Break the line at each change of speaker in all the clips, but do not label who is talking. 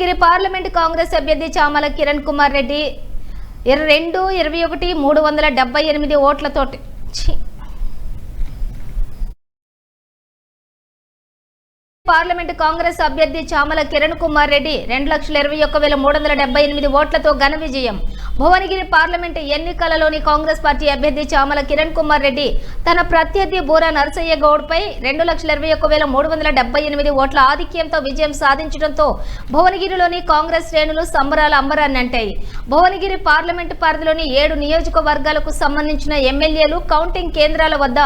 గిరి parliament Congress అభ్యర్థి చామల కిరణ్ కుమార్ రెడ్డి రెండు ఇరవై ఒకటి మూడు వందల డెబ్బై ఎనిమిది ఓట్లతోటి. పార్లమెంట్ కాంగ్రెస్ అభ్యర్థి చామల కిరణ్ కుమార్ రెడ్డి రెండు లక్షల ఇరవై ఒక్క వేల మూడు వందల డెబ్బై ఎనిమిది ఓట్లతో ఘన విజయం. భువనగిరి పార్లమెంట్ ఎన్నికలలోని కాంగ్రెస్ పార్టీ అభ్యర్థి చామల కిరణ్ కుమార్ రెడ్డి తన ప్రత్యర్థి బూరా నరసయ్య గౌడ్పై రెండు లక్షల ఇరవై ఒక్క వేల మూడు వందల డెబ్బై ఎనిమిది ఓట్ల ఆధిక్యంతో విజయం సాధించడంతో భువనగిరిలోని కాంగ్రెస్ శ్రేణులు సంబరాల అంబరాన్నంటాయి భువనగిరి పార్లమెంటు పరిధిలోని ఏడు నియోజకవర్గాలకు సంబంధించిన ఎమ్మెల్యేలు కౌంటింగ్ కేంద్రాల వద్ద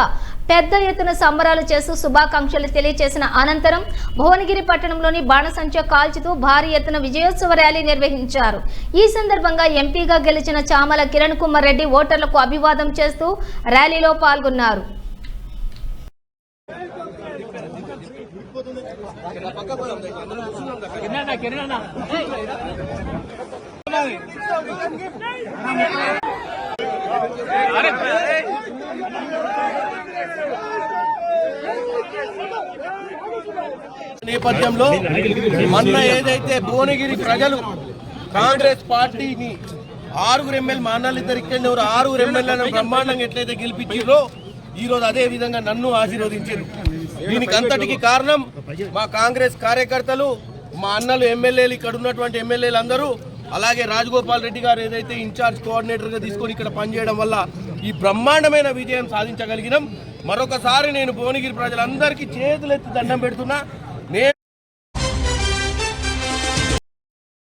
పెద్ద ఎత్తున సంబరాలు చేస్తూ శుభాకాంక్షలు తెలియజేసిన అనంతరం భువనగిరి పట్టణంలోని బాణసంచ కాల్చుతూ భారీ ఎత్తున విజయోత్సవ ర్యాలీ నిర్వహించారు. ఈ సందర్భంగా ఎంపీగా గెలిచిన చామల కిరణ్ కుమార్ రెడ్డి ఓటర్లకు అభివాదం చేస్తూ ర్యాలీలో పాల్గొన్నారు.
నేపథ్యంలో మొన్న ఏదైతే భువనగిరి ప్రజలు కాంగ్రెస్ పార్టీని ఆరుగురు ఎమ్మెల్యే మా అన్నలు ఇద్దరు ఇక్కడ ఎవరు ఆరుగురు ఎమ్మెల్యేలను బ్రహ్మాండంగా ఎట్లయితే గెలిపించారో ఈరోజు అదే విధంగా నన్ను ఆశీర్వదించారు. దీనికి అంతటికి కారణం మా కాంగ్రెస్ కార్యకర్తలు మా అన్నలు ఎమ్మెల్యేలు ఇక్కడ ఉన్నటువంటి ఎమ్మెల్యేలు అందరూ అలాగే రాజగోపాల్ రెడ్డి గారు ఏదైతే ఇన్ఛార్జ్ కోఆర్డినేటర్గా తీసుకొని ఇక్కడ పనిచేయడం వల్ల ఈ బ్రహ్మాండమైన విజయం సాధించగలిగినాం. మరొకసారి నేను భువనగిరి ప్రజలందరికీ చేతులెత్తి దండం పెడుతున్నా.